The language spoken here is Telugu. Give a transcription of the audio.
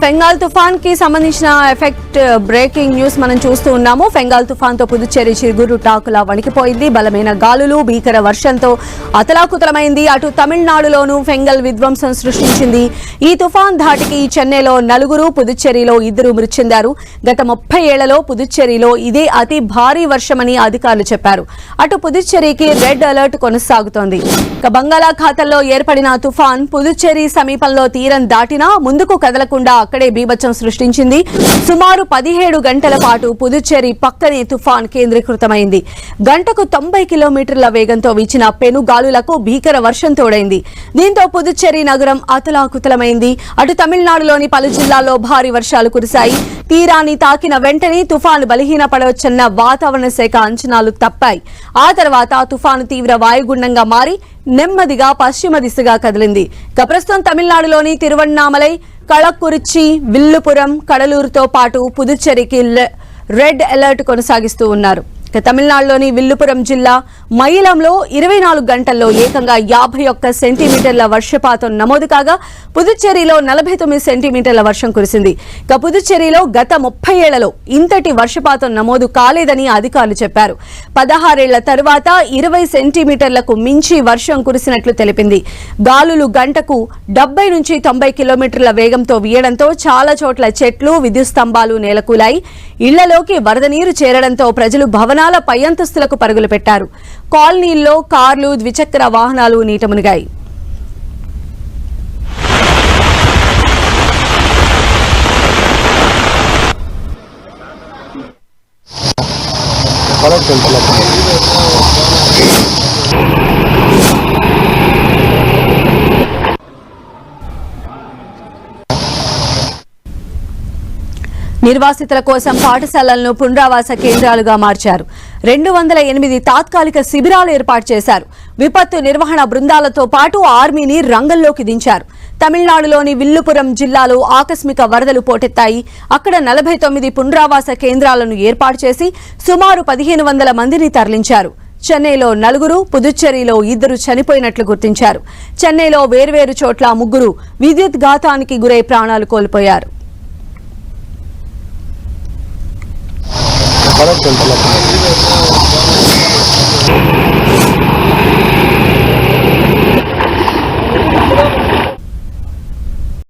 ఫెంగాల్ తుఫాన్కి సంబంధించిన ఎఫెక్ట్ uh, బ్రేకింగ్ న్యూస్ మనం చూస్తూ ఉన్నాము. ఫెంగాల్ తుఫాన్తో పుదుచ్చేరి చిరుగురు టాకులా వణికిపోయింది. బలమైన గాలులు భీకర వర్షంతో అతలాకుతలమైంది. అటు తమిళనాడులోనూ ఫెంగల్ విధ్వంసం సృష్టించింది. ఈ తుఫాన్ ధాటికి చెన్నైలో నలుగురు పుదుచ్చేరిలో ఇద్దరు మృతి చెందారు గత ముప్పై ఏళ్ళలో పుదుచ్చేరిలో ఇదే అతి భారీ వర్షమని అధికారులు చెప్పారు. అటు పుదుచ్చేరికి రెడ్ అలర్ట్ కొనసాగుతోంది. ఇక బంగాళాఖాతంలో ఏర్పడిన తుఫాన్ పుదుచ్చేరి సమీపంలో తీరం దాటినా ముందుకు కదలకుండా అక్కడే బీభత్సం సృష్టించింది. సుమారు పదిహేడు గంటల పాటు పుదుచ్చేరి పక్కనే తుఫాన్ కేంద్రీకృతమైంది. గంటకు తొంభై కిలోమీటర్ల వేగంతో వీచిన పెనుగాలులకు భీకర వర్షం తోడైంది. దీంతో పుదుచ్చేరి నగరం అతలాకుతలమైంది. అటు తమిళనాడులోని పలు జిల్లాల్లో భారీ వర్షాలు కురిశాయి. తీరాన్ని తాకిన వెంటనే తుఫాను బలహీనపడవచ్చన్న వాతావరణ శాఖ అంచనాలు తప్పాయి. ఆ తర్వాత తుఫాను తీవ్ర వాయుగుండంగా మారి నెమ్మదిగా పశ్చిమ దిశగా కదిలింది. ఇక ప్రస్తుతం తమిళనాడులోని తిరువన్నామలై కళకురిచి విల్లుపురం కడలూరుతో పాటు పుదుచ్చేరికి రెడ్ అలర్ట్ కొనసాగిస్తూ ఉన్నారు. తమిళనాడులోని విల్లుపురం జిల్లా మయిలంలో ఇరవై నాలుగు గంటల్లో ఏకంగా యాభై ఒక్క సెంటీమీటర్ల వర్షపాతం నమోదు కాగా పుదుచ్చేరిలో నలభై తొమ్మిది సెంటీమీటర్ల వర్షం కురిసింది. ఇక పుదుచ్చేరిలో గత ముప్పై ఏళ్ళలో ఇంతటి వర్షపాతం నమోదు కాలేదని అధికారులు చెప్పారు. పదహారేళ్ళ తరువాత ఇరవై సెంటీమీటర్లకు మించి వర్షం కురిసినట్లు తెలిపింది. గాలులు గంటకు డెబ్బై నుంచి తొంభై కిలోమీటర్ల వేగంతో వీయడంతో చాలా చోట్ల చెట్లు విద్యుత్ స్తంభాలు నేలకూలాయి. ఇళ్ళలోకి వరద నీరు చేరడంతో ప్రజలు భవనాలు పై అంతస్తులకు పరుగులు పెట్టారు. కాలనీల్లో కార్లు ద్విచక్ర వాహనాలు నీట నిర్వాసితుల కోసం పాఠశాలలను పునరావాస కేంద్రాలుగా మార్చారు. రెండు వందల ఎనిమిది తాత్కాలిక శిబిరాలు ఏర్పాటు చేశారు. విపత్తు నిర్వహణ బృందాలతో పాటు ఆర్మీని రంగంలోకి దించారు. తమిళనాడులోని విల్లుపురం జిల్లాలో ఆకస్మిక వరదలు పోటెత్తాయి. అక్కడ నలభై తొమ్మిది పునరావాస కేంద్రాలను ఏర్పాటు చేసి సుమారు పదిహేను వందల మందిని తరలించారు. చెన్నైలో నలుగురు పుదుచ్చేరిలో ఇద్దరు చనిపోయినట్లు గుర్తించారు. చెన్నైలో వేర్వేరు చోట్ల ముగ్గురు విద్యుత్ ఘాతానికి గురై ప్రాణాలు కోల్పోయారు. Action pala ito.